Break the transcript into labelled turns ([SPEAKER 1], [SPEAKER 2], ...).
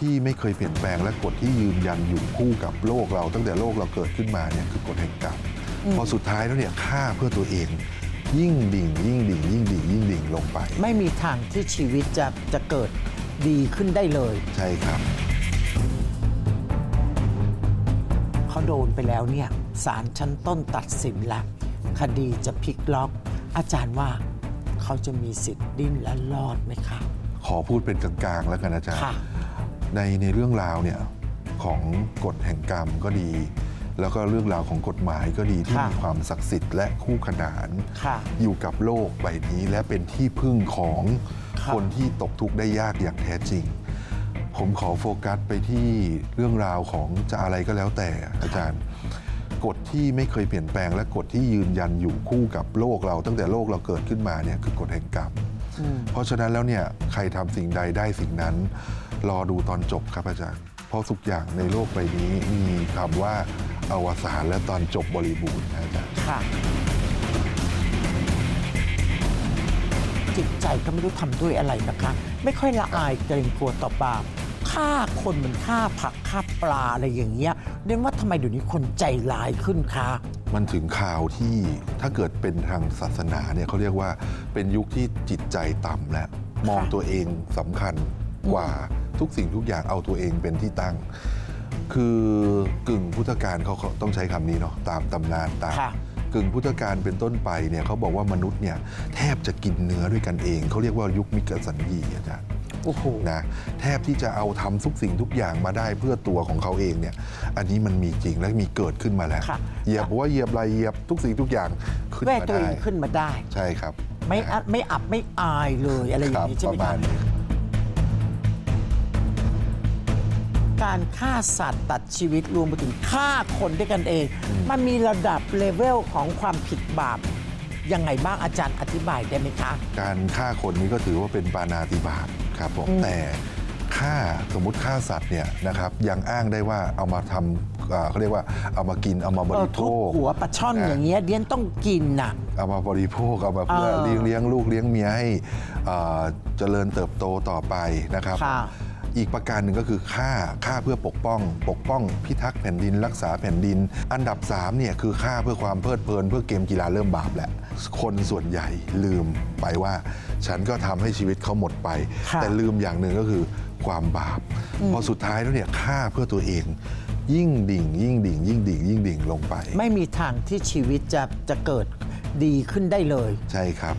[SPEAKER 1] ที่ไม่เคยเปลี่ยนแปลงและกฎที่ยืนยันอยู่คู่กับโลกเรา ตั้งแต่โลกเราเกิดขึ้นมาเนี่ยคือกฎแห่งกรรมพอสุดท้ายแล้วเนี่ยฆ่าเพื่อตัวเอง ยิ่งดิ่ง ยิ่งดิ่ง ยิ่งดิ่งยิ่งดิ่งลงไป
[SPEAKER 2] ไม่มีทางที่ชีวิตจะจะเกิดดีขึ้นได้เลย
[SPEAKER 1] ใช่ครับ
[SPEAKER 2] เขาโดนไปแล้วเนี่ยศาลชั้นต้นตัดสินแล้วคดีจะพลิกล็อก อาจารย์ว่าเขาจะมีสิทธิ์ดิ้นและรอดไหมคะ
[SPEAKER 1] ขอพูดเป็นกลางๆแล้วกันอาจารย์
[SPEAKER 2] ค่ะ
[SPEAKER 1] ในในเรื่องราวเนี่ยของกฎแห่งกรรมก็ดี แล้วก็เรื่องราวของกฎหมายก็ดีที่
[SPEAKER 2] ค่ะ
[SPEAKER 1] มีความศักดิ์สิทธิ์และคู่ขนาน
[SPEAKER 2] ค่ะ
[SPEAKER 1] อยู่กับโลกใบนี้และเป็นที่พึ่งของ
[SPEAKER 2] ค่ะ
[SPEAKER 1] คนที่ตกทุกข์ได้ยากอย่างแท้จริง ผมขอโฟกัสไปที่เรื่องราวของจะอะไรก็แล้วแต่อาจารย์กฎที่ไม่เคยเปลี่ยนแปลงและกฎที่ยืนยันอยู่คู่กับโลกเรา ตั้งแต่โลกเราเกิดขึ้นมาเนี่ยคือกฎแห่งกรรม
[SPEAKER 2] อืม
[SPEAKER 1] เพราะฉะนั้นแล้วเนี่ยใครทำสิ่งใดได้สิ่งนั้น รอดูตอนจบครับอาจารย์ เพราะทุกอย่างในโลกใบนี้มีคำว่าอวสานและตอนจบบริบูรณ์นะอาจารย์
[SPEAKER 2] ค่ะ จิตใจก็ไม่รู้ทำด้วยอะไรนะคะ ไม่ค่อยละอายเกรงกลัวต่อบาปฆ่าคนเหมือนฆ่าผักฆ่าปลาอะไรอย่างเงี้ยเรียนว่าทำไมเดี๋ยวนี้คนใจร้ายขึ้นคะ
[SPEAKER 1] มันถึงข่าวที่ถ้าเกิดเป็นทางศาสนาเนี่ยเขาเรียกว่าเป็นยุคที่จิตใจต่ำและมองตัวเองสำคัญกว่า ทุกสิ่งทุกอย่างเอาตัวเองเป็นที่ตั้ง คือกึ่งพุทธการเขาเขาต้องใช้คำนี้เนาะตามตำนานตาม
[SPEAKER 2] ค่ะ
[SPEAKER 1] กึ่งพุทธการเป็นต้นไปเนี่ยเขาบอกว่ามนุษย์เนี่ยแทบจะกินเนื้อด้วยกันเองเขาเรียกว่ายุคมิกสัญญีอาจารย์
[SPEAKER 2] โอ้โห
[SPEAKER 1] นะแทบที่จะเอาทำทุกสิ่งทุกอย่างมาได้เพื่อตัวของเขาเองเนี่ย อันนี้มันมีจริงและมีเกิดขึ้นมาแล้ว
[SPEAKER 2] ค่ะ
[SPEAKER 1] เหยียบว่าเหยียบอะไรเหยียบทุกสิ่งทุกอย่างขึ้น
[SPEAKER 2] แม่
[SPEAKER 1] มา
[SPEAKER 2] ตัว
[SPEAKER 1] ได้
[SPEAKER 2] เองขึ้นมาได้
[SPEAKER 1] ใช่ครับ
[SPEAKER 2] ไม่อะไม่อับไม่อายเลยอะไรอ
[SPEAKER 1] ค
[SPEAKER 2] ย่า
[SPEAKER 1] รั
[SPEAKER 2] งนี้ใช่
[SPEAKER 1] ป
[SPEAKER 2] ไหม
[SPEAKER 1] ระมา
[SPEAKER 2] คะ
[SPEAKER 1] ณนี้
[SPEAKER 2] การฆ่าสัตว์ตัดชีวิตรวมไปถึงฆ่าคนด้วยกันเอง มันมีระดับเลเวลของความผิดบาปยังไงบ้างอาจารย์อธิบายได้ไหมคะ
[SPEAKER 1] การฆ่าคนนี้ก็ถือว่าเป็นปานาติบาตครับผมแต่ฆ่าสมมติฆ่าสัตว์เนี่ยนะครับยังอ้างได้ว่าเอามาทำเอ่อเขาเรียกว่าเอามากินเอามาบ
[SPEAKER 2] เออ
[SPEAKER 1] ริโภ
[SPEAKER 2] ทุบ
[SPEAKER 1] ค
[SPEAKER 2] หัวปลาช่อน
[SPEAKER 1] อ่า
[SPEAKER 2] อย่างเงี้ยเดียนต้องกินน่ะ
[SPEAKER 1] เอามาบริโภคเอามาเพื่อ
[SPEAKER 2] เออ
[SPEAKER 1] เลี้ยงเลี้ยงลูกเลี้ยงเมียให้เอ่อเจริญเติบโตต่อไปนะครับ
[SPEAKER 2] ค่ะ
[SPEAKER 1] อีกประการหนึ่งก็คือฆ่าฆ่าเพื่อปกป้อง ปกป้องพิทักษ์แผ่นดิน รักษาแผ่นดิน อันดับ3เนี่ยคือฆ่าเพื่อความเพลิดเพลิน เพื่อเกมกีฬาเริ่มบาปแหละคนส่วนใหญ่ลืมไปว่า ฉันก็ทำให้ชีวิตเขาหมดไป
[SPEAKER 2] ค่ะ
[SPEAKER 1] แต่ลืมอย่างหนึ่งก็คือความบาปพอสุดท้ายแล้วเนี่ยฆ่าเพื่อตัวเองยิ่งดิ่ง ยิ่งดิ่ง ยิ่งดิ่ง ยิ่งดิ่งลงไป
[SPEAKER 2] ไม่มีทางที่ชีวิตจะจะเกิดดีขึ้นได้เลย
[SPEAKER 1] ใช่ครับ